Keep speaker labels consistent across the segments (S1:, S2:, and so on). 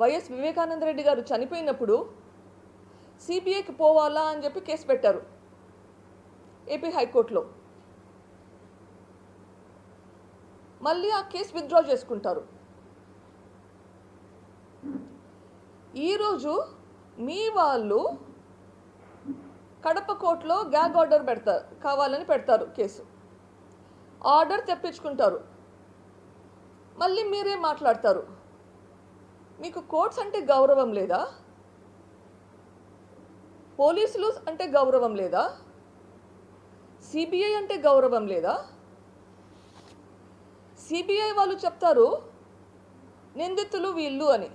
S1: YS Vivekananda Reddy గారు చనిపోయినప్పుడు సిబిఐకి పోవాలా అని చెప్పి కేసు పెట్టారు ఏపీ హైకోర్టులో. మళ్ళీ ఆ కేసు విత్డ్రా చేసుకుంటారు. ఈరోజు మీ వాళ్ళు కడప కోర్టులో గ్యాగ్ ఆర్డర్ పెడతారు కావాలని పెడతారు కేసు. ఆర్డర్ తెప్పించుకుంటారు. మళ్ళీ మీరే మాట్లాడతారు. మీకు కోర్ట్స్ అంటే గౌరవం లేదా? పోలీసులు అంటే గౌరవం లేదా? సిబిఐ అంటే గౌరవం లేదా? సిబిఐ వాళ్ళు చెప్తారు నిందితులు వీళ్ళు అని.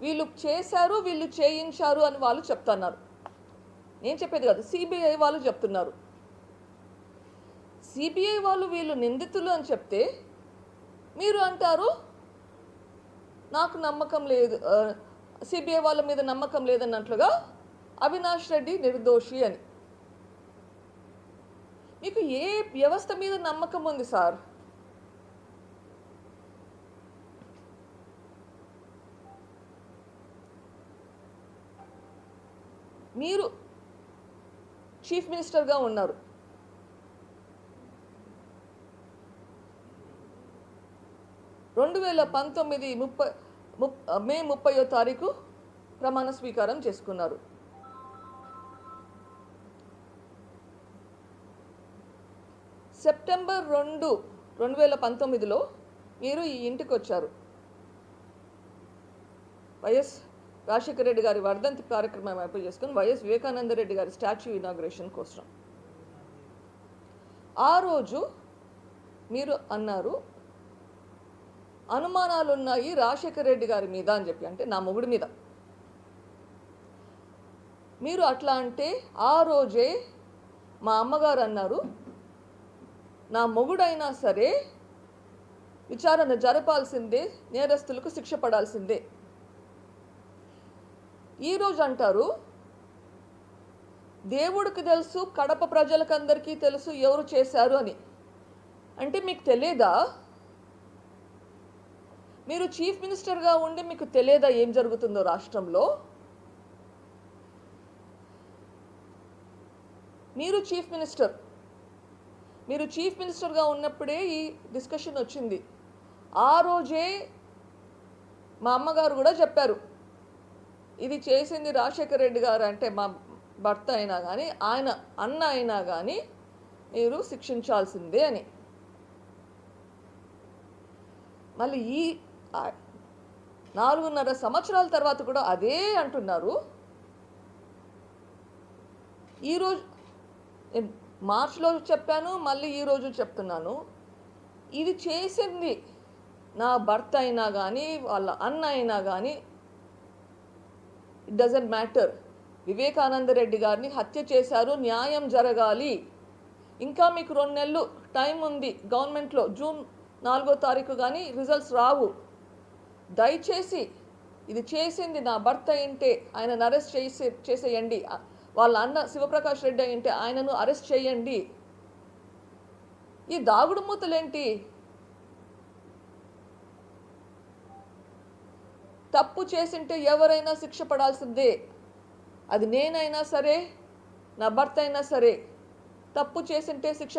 S1: వీళ్ళు చేశారు వీళ్ళు చేయించారు అని వాళ్ళు చెప్తున్నారు. నేను చెప్పేది కాదు సిబిఐ వాళ్ళు చెప్తున్నారు. సిబిఐ వాళ్ళు వీళ్ళు నిందితులు అని చెప్తే మీరు అంటారు నాకు నమ్మకం లేదు సిబిఐ వాళ్ళ మీద నమ్మకం లేదన్నట్లుగా అవినాష్ రెడ్డి నిర్దోషి అని. మీకు ఏ వ్యవస్థ మీద నమ్మకం ఉంది సార్? మీరు చీఫ్ మినిస్టర్గా ఉన్నారు. రెండు వేల పంతొమ్మిది ముప్పై మే ముప్పయో తారీఖు ప్రమాణ స్వీకారం చేసుకున్నారు. సెప్టెంబర్ రెండు రెండు వేల పంతొమ్మిదిలో మీరు ఈ ఇంటికి వచ్చారు వైఎస్ రాజశేఖర రెడ్డి గారి వర్ధంతి కార్యక్రమం అప్లై చేసుకుని వైఎస్ వివేకానంద రెడ్డి గారి స్టాచ్యూ ఇనాగ్రేషన్ కోసం. ఆ రోజు మీరు అన్నారు అనుమానాలు ఉన్నాయి రాజశేఖర రెడ్డి గారి మీద అని చెప్పి అంటే నా మొగుడి మీద. మీరు అట్లా అంటే ఆ రోజే మా అమ్మగారు అన్నారు నా మొగుడైనా సరే విచారణ జరపాల్సిందే నేరస్తులకు శిక్ష పడాల్సిందే. ఈరోజు అంటారు దేవుడికి తెలుసు కడప ప్రజలకందరికీ తెలుసు ఎవరు చేశారు అని. అంటే మీకు తెలియదా మీరు చీఫ్ మినిస్టర్గా ఉండి మీకు తెలియదా ఏం జరుగుతుందో రాష్ట్రంలో? మీరు చీఫ్ మినిస్టర్. మీరు చీఫ్ మినిస్టర్గా ఉన్నప్పుడే ఈ డిస్కషన్ వచ్చింది. ఆ రోజే మా అమ్మగారు కూడా చెప్పారు. ఇది చేసింది రాజశేఖర రెడ్డి గారు అంటే మా భర్త అయినా కానీ ఆయన అన్న అయినా కానీ మీరు శిక్షించాల్సిందే అని. మళ్ళీ ఈ నాలుగున్నర సంవత్సరాల తర్వాత కూడా అదే అంటున్నారు. ఈరోజు మార్చిలో చెప్పాను మళ్ళీ ఈరోజు చెప్తున్నాను. ఇది చేసింది నా భర్త అయినా కానీ వాళ్ళ అన్న అయినా కానీ it doesn't matter. Vivekananda Reddy గారిని హత్య చేశారు న్యాయం జరగాలి. ఇంకా మీకు రెండు నెలలు టైం ఉంది గవర్నమెంట్లో జూన్ నాలుగో తారీఖు కానీ రిజల్ట్స్ రావు. దయచేసి ఇది చేసింది నా భర్త అయింటే ఆయనను అరెస్ట్ చేసే చేసేయండి. వాళ్ళ అన్న శివప్రకాష్ రెడ్డి అయింటే ఆయనను అరెస్ట్ చేయండి. ఈ దాగుడు మూతలేంటి? తప్పు చేసింటే ఎవరైనా శిక్ష పడాల్సిందే. అది నేనైనా సరే నా భర్త అయినా సరే తప్పు చేసింటే శిక్ష